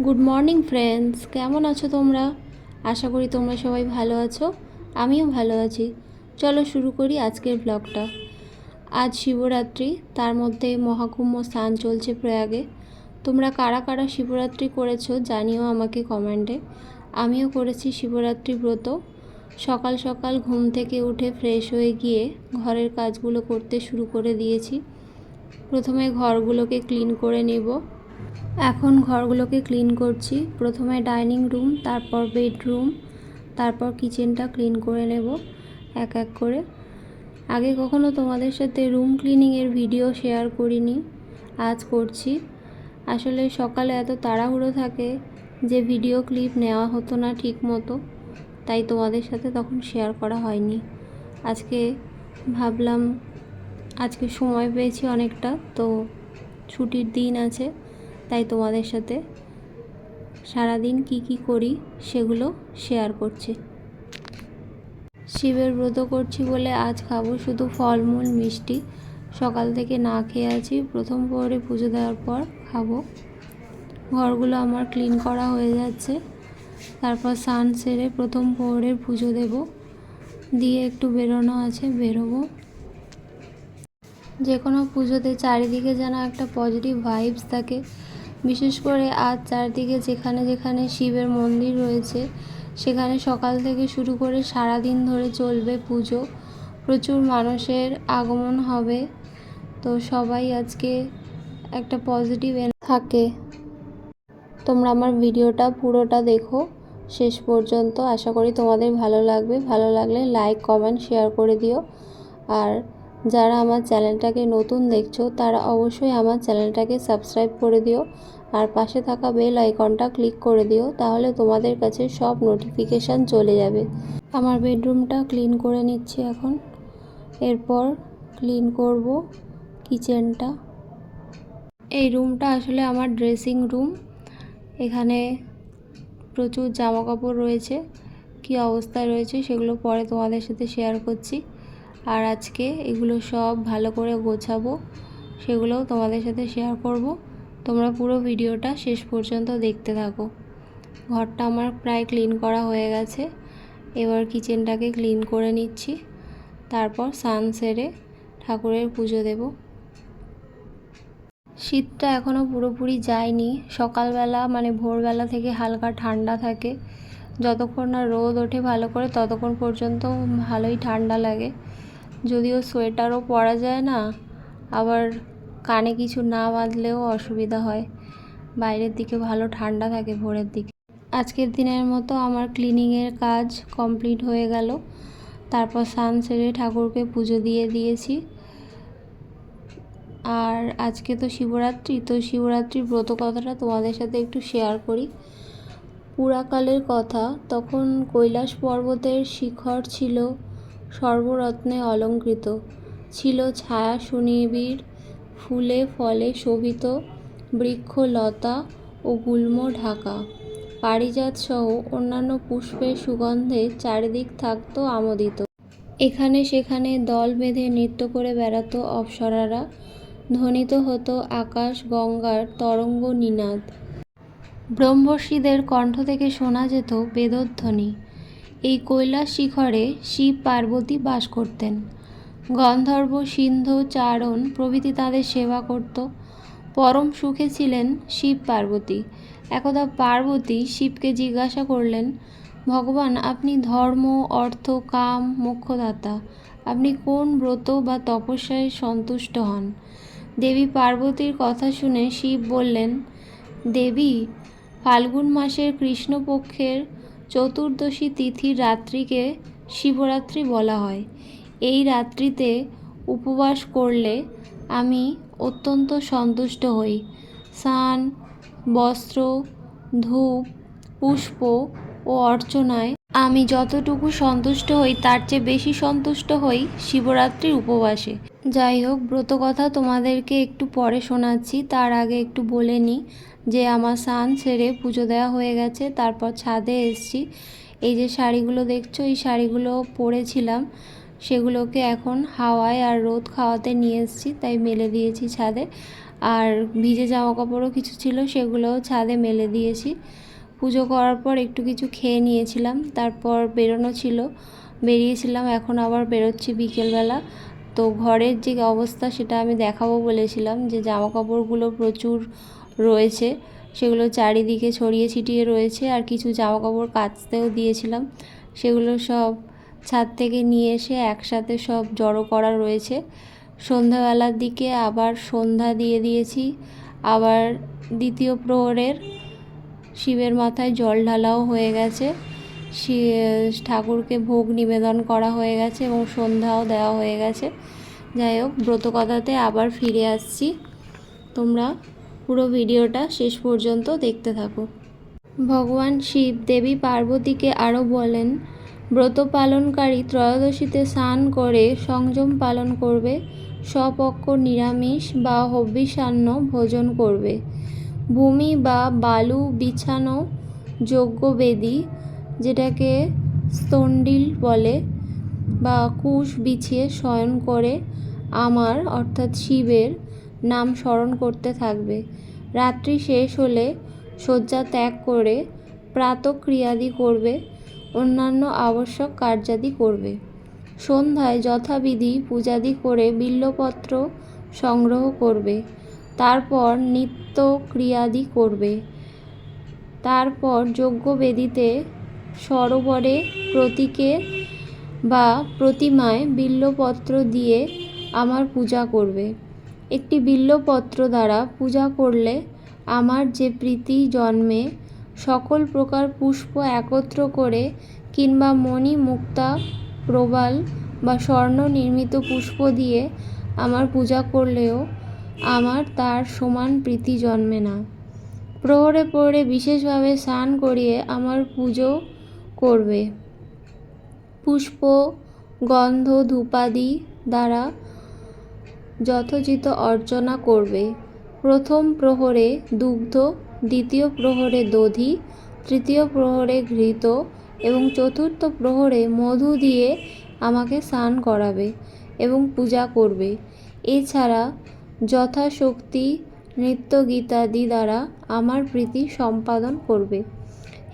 Good morning friends কেমন আছো তোমরা? আশা করি তোমরা সবাই ভালো আছো। আমিও ভালো আছি। চলো শুরু করি আজকের ব্লগটা আজ শিবরাত্রি, তার মধ্যে মহাকুম্ভ স্নান চলছে প্রয়াগে। তোমরা কারা কারা শিবরাত্রি করেছ জানিও আমাকে কমেন্টে আমিও করেছি শিবরাত্রি ব্রত। সকাল সকাল ঘুম থেকে উঠে ফ্রেশ হয়ে গিয়ে ঘরের কাজগুলো করতে শুরু করে দিয়েছি। প্রথমে ঘরগুলোকে ক্লিন করে নেব। এখন ঘরগুলোকে ক্লিন করছি। প্রথমে ডাইনিং রুম, তারপর বেডরুম, তারপর কিচেনটা ক্লিন করে নেব এক এক করে। আগে কখনো তোমাদের সাথে রুম ক্লিনিংয়ের ভিডিও শেয়ার করিনি, আজ করছি। আসলে সকালে এত তাড়াহুড়ো থাকে যে ভিডিও ক্লিপ নেওয়া হতো না ঠিক মতো তাই তোমাদের সাথে তখন শেয়ার করা হয়নি। আজকে ভাবলাম, আজকে সময় পেয়েছি অনেকটা, তো ছুটির দিন আছে। তাই তোমাদের সাথে সারাদিন কি কি করি সেগুলো শেয়ার করছি। শিবের ব্রত করছি বলে আজ খাব শুধু ফলমূল, মিষ্টি। সকাল থেকে না খেয়ে আছি। প্রথম প্রহরে পুজো দেওয়ার পর খাব। ঘরগুলো আমার ক্লিন করা হয়ে যাচ্ছে। তারপর স্নান সেরে প্রথম প্রহরের পুজো দেব। দিয়ে একটু বেরোনো আছে, বেরোবো। যে কোনো পুজোতে চারিদিকে যেন একটা পজিটিভ ভাইবস থাকে। বিশেষ করে আজ চারদিকে যেখানে যেখানে শিবের মন্দির রয়েছে, সেখানে সকাল থেকে শুরু করে সারা দিন ধরে চলবে পুজো। প্রচুর মানুষের আগমন হবে। তো সবাই আজকে একটা পজিটিভ থাকে। তোমরা আমার ভিডিওটা পুরোটা দেখো। শেষ পর্যন্ত আশা করি তোমাদের ভালো লাগবে। ভালো লাগলে লাইক কমেন্ট শেয়ার করে দিও। আর যারা আমার চ্যানেলটাকে নতুন দেখছ, তারা অবশ্যই আমার চ্যানেলটাকে সাবস্ক্রাইব করে দিও আর পাশে থাকা বেল আইকনটা ক্লিক করে দিও, তাহলে তোমাদের কাছে সব নোটিফিকেশান চলে যাবে। আমার বেডরুমটা ক্লিন করে নিচ্ছি এখন। এরপর ক্লিন করব কিচেনটা। এই রুমটা আসলে আমার ড্রেসিং রুম। এখানে প্রচুর জামা কাপড় রয়েছে, কী অবস্থায় রয়েছে সেগুলো পরে তোমাদের সাথে শেয়ার করছি। আর আজকে এগুলো সব ভালো করে গোছাবো, সেগুলোও তোমাদের সাথে শেয়ার করব। তোমরা পুরো ভিডিওটা শেষ পর্যন্ত দেখতে থাকো। ঘরটা আমার প্রায় ক্লিন করা হয়ে গেছে। এবার কিচেনটাকে ক্লিন করে নিচ্ছি। তারপর সান সেরে ঠাকুরের পুজো দেব। শীতটা এখনও পুরোপুরি যায়নি। সকালবেলা মানে ভোরবেলা থেকে হালকা ঠান্ডা থাকে। যতক্ষণ না রোদ ওঠে ভালো করে, ততক্ষণ পর্যন্ত ভালোই ঠান্ডা লাগে। যদিও সোয়েটারও পরা যায় না, আবার কানে কিছু না বাঁধলেও অসুবিধা হয়। বাইরের দিকে ভালো ঠান্ডা থাকে ভোরের দিকে। আজকের দিনের মতো আমার ক্লিনিংয়ের কাজ কমপ্লিট হয়ে গেল। তারপর স্নান সেরে ঠাকুরকে পুজো দিয়ে দিয়েছি। আর আজকে তো শিবরাত্রি, তো শিবরাত্রির ব্রত কথাটা তোমাদের সাথে একটু শেয়ার করি। পুরাকালের কথা, তখন কৈলাস পর্বতের শিখর ছিল। সর্বরত্নে অলঙ্কৃত। ছিল ছায়া সুনিবিড়, ফুলে ফলে শোভিত বৃক্ষ, লতা ও গুল্ম ঢাকা। পারিজাত সহ অন্যান্য পুষ্পের সুগন্ধে চারিদিক থাকত আমোদিত। এখানে সেখানে দল বেঁধে নৃত্য করে বেড়াতো অপ্সরারা। ধ্বনিত হতো আকাশ, গঙ্গার তরঙ্গ, নিনাদ। ব্রহ্মর্ষিদের কণ্ঠ থেকে শোনা যেত বেদধ্বনি। এই কৈলাস শিখরে শিব পার্বতী বাস করতেন। গন্ধর্ব, সিন্ধু, চারণ প্রভৃতি তাদের সেবা করত। পরম সুখে ছিলেন শিব পার্বতী। একদা পার্বতী শিবকে জিজ্ঞাসা করলেন, ভগবান, আপনি ধর্ম, অর্থ, কাম, মোক্ষদাতা, আপনি কোন ব্রত বা তপস্যায় সন্তুষ্ট হন? দেবী পার্বতীর কথা শুনে শিব বললেন, দেবী, ফাল্গুন মাসের কৃষ্ণপক্ষের চতুর্দশী তিথির রাত্রিকে শিবরাত্রি বলা হয়। এই রাত্রিতে উপবাস করলে আমি অত্যন্ত সন্তুষ্ট হই। স্নান, বস্ত্র, ধূপ, পুষ্প ও অর্চনায় আমি যতটুকু সন্তুষ্ট হই, তার চেয়ে বেশি সন্তুষ্ট হই শিবরাত্রির উপবাসে। যাই হোক ব্রত কথা তোমাদেরকে একটু পরে শোনাচ্ছি, তার আগে একটু বলে নিই। যে আমার স্নান সেরে পুজো দেওয়া হয়ে গেছে, তারপর ছাদে এসছি। এই যে শাড়িগুলো দেখছ, এই শাড়িগুলো পরেছিলাম। সেগুলোকে এখন হাওয়ায় আর রোদ খাওয়াতে নিয়ে এসেছি, তাই মেলে দিয়েছি ছাদে। আর ভিজে জামা কাপড়ও কিছু ছিল, সেগুলোও ছাদে মেলে দিয়েছি। পুজো করার পর একটু কিছু খেয়ে নিয়েছিলাম, তারপর বেরোনো ছিল। বেরিয়েছিলাম, এখন আবার বেরোচ্ছি বিকেলবেলা। তো ঘরের যে অবস্থা, সেটা আমি দেখাবো বলেছিলাম যে জামা কাপড়গুলো প্রচুর রয়েছে। সেগুলো চারিদিকে ছড়িয়ে ছিটিয়ে রয়েছে আর কিছু জামা কাপড় কাচতেও দিয়েছিলাম। সেগুলো সব ছাদ থেকে নিয়ে এসে একসাথে সব জড়ো করা রয়েছে। সন্ধ্যাবেলার দিকে আবার সন্ধ্যা দিয়ে দিয়েছি। আবার দ্বিতীয় প্রহরের শিবের মাথায় জল ঢালাও হয়ে গেছে। ঠাকুরকে ভোগ নিবেদন করা হয়ে গেছে এবং সন্ধ্যাও দেওয়া হয়ে গেছে। যাই হোক, ব্রতকথাতে আবার ফিরে আসছি। তোমরা পুরো ভিডিওটা শেষ পর্যন্ত দেখতে থাকো ভগবান শিব দেবী পার্বতীকে আরও বলেন, ব্রত পালনকারী ত্রয়োদশীতে স্নান করে সংযম পালন করবে, স্বপক্ষ নিরামিষ বা হব্যিসান্ন ভোজন করবে। ভূমি বা বালু বিছানো যজ্ঞবেদী, যেটাকে স্তন্ডিল বলে, বা কুশ বিছিয়ে শয়ন করে আমার, অর্থাৎ শিবের নাম স্মরণ করতে থাকবে। রাত্রি শেষ হলে শয্যা ত্যাগ করে প্রাতক্রিয়াদি করবে, অন্যান্য আবশ্যক কার্যাদি করবে। সন্ধ্যায় যথাবিধি পূজাদি করে বিল্লপত্র সংগ্রহ করবে, তারপর নিত্য ক্রিয়াদি করবে। তারপর যজ্ঞবেদিতে সরোবরে প্রতীকে বা প্রতিমায় বিল্লপত্র দিয়ে আমার পূজা করবে। একটি বিল্লপত্র দ্বারা পূজা করলে আমার যে প্রীতি জন্মে, সকল প্রকার পুষ্প একত্র করে কিংবা মণি মুক্তা, প্রবাল বা স্বর্ণ নির্মিত পুষ্প দিয়ে আমার পূজা করলেও আমার তার সমান প্রীতি জন্মে না। প্রহরে প্রহরে বিশেষভাবে স্নান করিয়ে আমার পুজো করবে। পুষ্প, গন্ধ, ধূপাদি দ্বারা যথোচিত অর্চনা করবে। প্রথম প্রহরে দুগ্ধ, দ্বিতীয় প্রহরে দধি, তৃতীয় প্রহরে ঘৃত এবং চতুর্থ প্রহরে মধু দিয়ে আমাকে স্নান করাবে এবং পূজা করবে। এছাড়া যথাশক্তি নৃত্য গীতাদি দ্বারা আমার প্রীতি সম্পাদন করবে।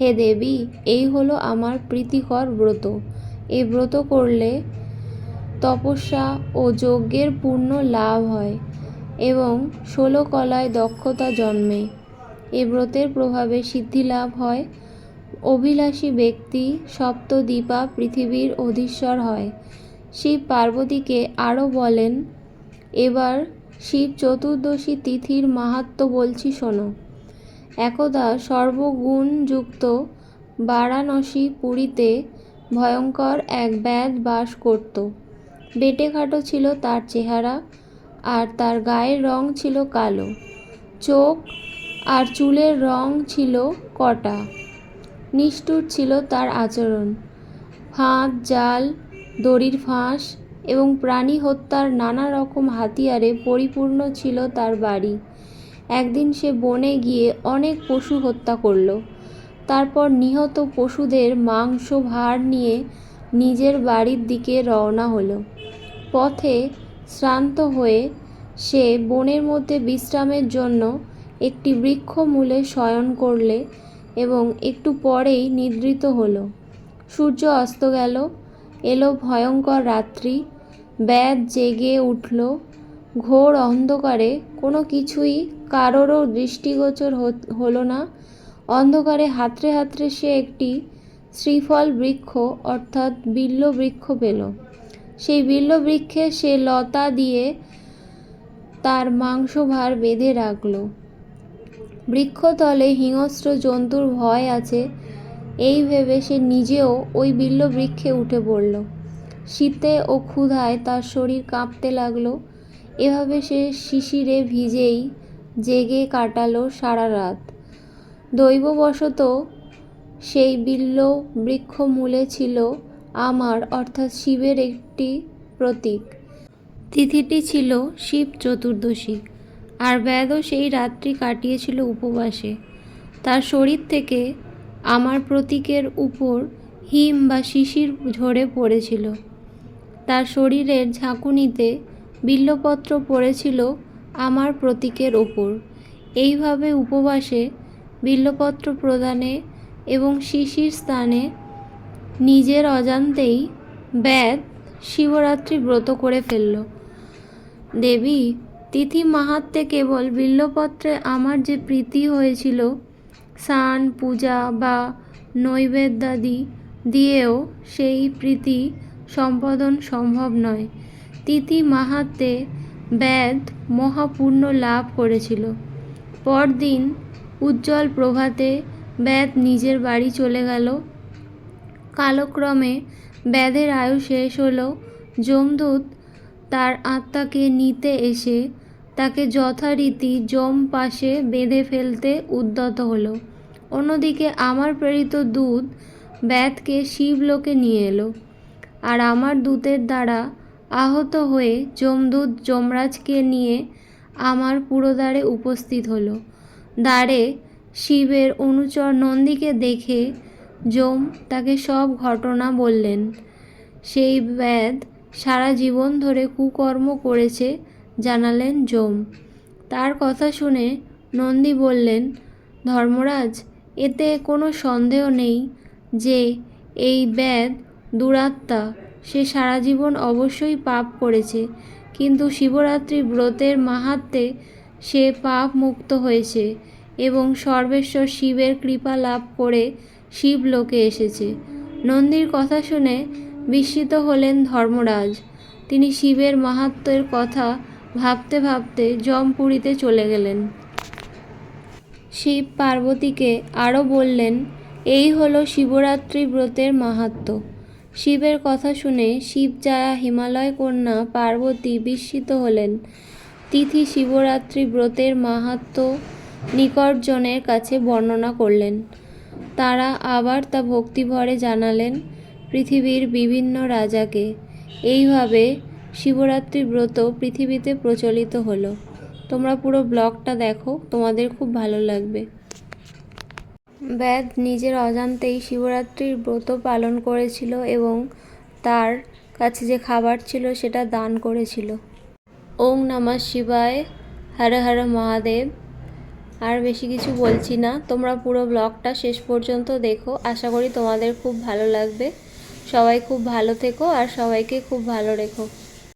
হে দেবী, এই হলো আমার প্রীতিকর ব্রত। এই ব্রত করলে তপস্যা ও যজ্ঞের পূর্ণ লাভ হয় এবং ষোলো কলায় দক্ষতা জন্মে। এ ব্রতের প্রভাবে সিদ্ধি লাভ হয়। অভিলাষী ব্যক্তি সপ্তদ্বীপা পৃথিবীর অধীশ্বর হয়। শিব পার্বতীকে আরও বলেন, এবার শিব চতুর্দশী তিথির মাহাত্ম্য বলছি, শোনো। একদা সর্বগুণযুক্ত বারাণসী পুরীতে ভয়ঙ্কর এক ব্যাধ বাস করত। বেটেখাটো ছিল তার চেহারা আর তার গায়ের রং ছিল কালো। চোখ আর চুলের রং ছিল কটা। নিষ্ঠুর ছিল তার আচরণ। ফাঁদ জাল, দড়ির ফাঁস এবং প্রাণী হত্যার নানা রকম হাতিয়ারে পরিপূর্ণ ছিল তার বাড়ি। একদিন সে বনে গিয়ে অনেক পশু হত্যা করল। তারপর নিহত পশুদের মাংস, ভার নিয়ে নিজের বাড়ির দিকে রওনা হলো। পথে শ্রান্ত হয়ে সে বনের মধ্যে বিশ্রামের জন্য একটি বৃক্ষমূলে শয়ন করলে এবং একটু পরেই নিদ্রিত হলো। সূর্য অস্ত গেল, এলো ভয়ঙ্কর রাত্রি, ব্যাধ জেগে উঠল, ঘোর অন্ধকারে কোনো কিছুই কারোরও দৃষ্টিগোচর হলো না। অন্ধকারে হাতড়ে হাতড়ে সে একটি শ্রীফল বৃক্ষ অর্থাৎ বিল্ল বৃক্ষ পেল। সেই বিল্ল বৃক্ষে সে লতা দিয়ে তার মাংসভার বেঁধে রাখল। বৃক্ষতলে হিংস্র জন্তুর ভয় আছে, এই ভেবে সে নিজেও ওই বিল্ল বৃক্ষে উঠে পড়ল। শীতে ও ক্ষুধায় তার শরীর কাঁপতে লাগল। এভাবে সে শিশিরে ভিজেই জেগে কাটালো সারা রাত। দৈববশত সেই বিল্ল বৃক্ষ মূলে ছিল আমার, অর্থাৎ শিবের একটি প্রতীক। তিথিটি ছিল শিব চতুর্দশী, আর ব্যাধও সেই রাত্রি কাটিয়েছিল উপবাসে। তার শরীর থেকে আমার প্রতীকের উপর হিম বা শিশির ঝরে পড়েছিল। তার শরীরের ঝাঁকুনিতে বিল্লপত্র পড়েছিল আমার প্রতীকের ওপর এইভাবে উপবাসে বিল্লপত্র প্রদানে এবং শিশির স্থানে নিজের অজান্তেই ব্যাদ শিবরাত্রি ব্রত করে ফেলল। দেবী, তিথি মাহাত্মে কেবল বিল্লপত্রে আমার যে প্রীতি হয়েছিল, স্নান, পূজা বা নৈবেদ্যাদি দিয়েও সেই প্রীতি সম্পাদন সম্ভব নয়। তিথি মাহাত্মে ব্যাদ মহাপূর্ণ লাভ করেছিল। পরদিন উজ্জ্বল প্রভাতে ব্যাদ নিজের বাড়ি চলে গেল। কালক্রমে ব্যাধের আয়ু শেষ হলো। যমদূত তার আত্মাকে নিতে এসে তাকে যথারীতি যম পাশে বেঁধে ফেলতে উদ্যত হলো। অন্যদিকে আমার প্রেরিত দূত ব্যাধকে শিবলোকে নিয়ে এলো আর আমার দূতের দ্বারা আহত হয়ে যমদূত যমরাজকে নিয়ে আমার পুরোদ্বারে উপস্থিত হলো। দ্বারে শিবের অনুচর নন্দীকে দেখে যম তাকে সব ঘটনা বললেন। সেই ব্যাধ সারা জীবন ধরে কুকর্ম করেছে, জানালেন যম। তার কথা শুনে নন্দী বললেন, ধর্মরাজ, এতে কোনো সন্দেহ নেই যে এই ব্যাধ দুরাত্মা, সে সারা জীবন অবশ্যই পাপ করেছে। কিন্তু শিবরাত্রি ব্রতের মাহাত্মে সে পাপ মুক্ত হয়েছে এবং সর্বেশ্বর শিবের কৃপা লাভ করে শিবলোকে এসেছে। নন্দীর কথা শুনে বিস্মিত হলেন ধর্মরাজ। তিনি শিবের মাহাত্ম্যের কথা ভাবতে ভাবতে জমপুরীতে চলে গেলেন। শিব পার্বতীকে আরও বললেন, এই হলো শিবরাত্রি ব্রতের মাহাত্ম্য শিবের কথা শুনে শিবজায়া হিমালয় কন্যা পার্বতী বিস্মিত হলেন। তিথি শিবরাত্রি ব্রতের মাহাত্ম্য নিকটজনের কাছে বর্ণনা করলেন। তারা আবার তা ভক্তিভরে জানালেন পৃথিবীর বিভিন্ন রাজাকে। এইভাবে শিবরাত্রি ব্রত পৃথিবীতে প্রচলিত হলো। তোমরা পুরো ব্লগটা দেখো, তোমাদের খুব ভালো লাগবে। ব্যাদ নিজের অজান্তেই শিবরাত্রির ব্রত পালন করেছিল এবং তার কাছে যে খাবার ছিল সেটা দান করেছিল। ওং নমঃ শিবায়, হর হর মহাদেব। আর বেশি কিছু বলছি না। তোমরা পুরো ব্লগটা শেষ পর্যন্ত দেখো। আশা করি তোমাদের খুব ভালো লাগবে। সবাই খুব ভালো থেকো আর সবাইকে খুব ভালো রেখো।